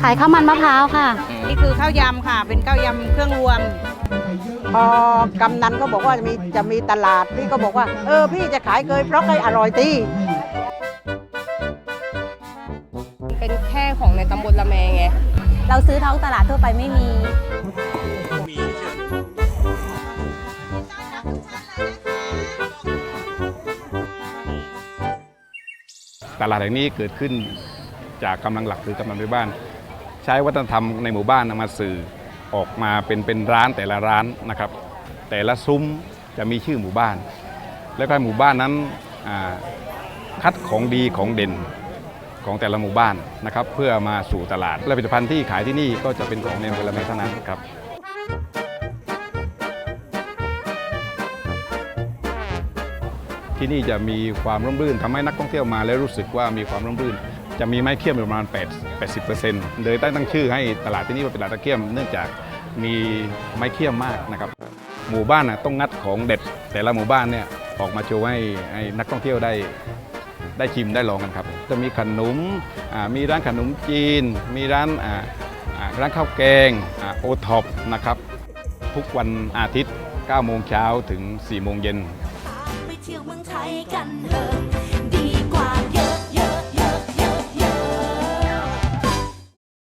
ขายข้าวมันมะพร้าวค่ะ นี่คือข้าวยำค่ะ เป็นข้าวยำเครื่องรวม พอกำนันก็บอกว่าจะมีจะมีตลาด พี่ก็บอกว่า เออ พี่จะขายเกยเพราะเกยอร่อยตีเป็นแค่ของในตำบลละแมไง เราซื้อท้องตลาดทั่วไปไม่มีมีใช่ ตลาดแห่งนี้เกิดขึ้นจากกำลังหลักคือกำลังในบ้าน ใช้วัฒนธรรมในหมู่บ้านมาสื่อออกมาเป็นเป็นร้านแต่ละร้านนะครับ แต่ละซุ้มจะมีชื่อหมู่บ้าน แล้วก็หมู่บ้านนั้นคัดของดีของเด่นของแต่ละหมู่บ้านนะครับ เพื่อมาสู่ตลาดและผลิตภัณฑ์ที่ขายที่นี่ก็จะเป็นของในอำเภอละแมเท่านั้นครับ ที่นี่จะมีความร่มรื่นทำให้นักท่องเที่ยวมาแล้วรู้สึกว่ามีความร่มรื่น จะมีไม้เขี้ยมอยู่ประมาณ 8 80%เลยตั้งตั้งชื่อให้ตลาดที่นี่ว่าเป็นตลาดตะเขี้ยมเนื่องจากมีไม้เขี้ยมมากนะครับหมู่บ้านต้องงัดของเด็ด แต่ละหมู่บ้านเนี่ยออกมาโชว์ให้ให้นักท่องเที่ยวได้ได้ชิมได้ลองกันครับ จะมีขนมมีร้านขนมจีน มีร้านร้านข้าวแกงโอท็อปนะครับ ทุกวันอาทิตย์ 9 โมงเช้าถึง 4 โมงเย็น มืองไทยกันเถอะ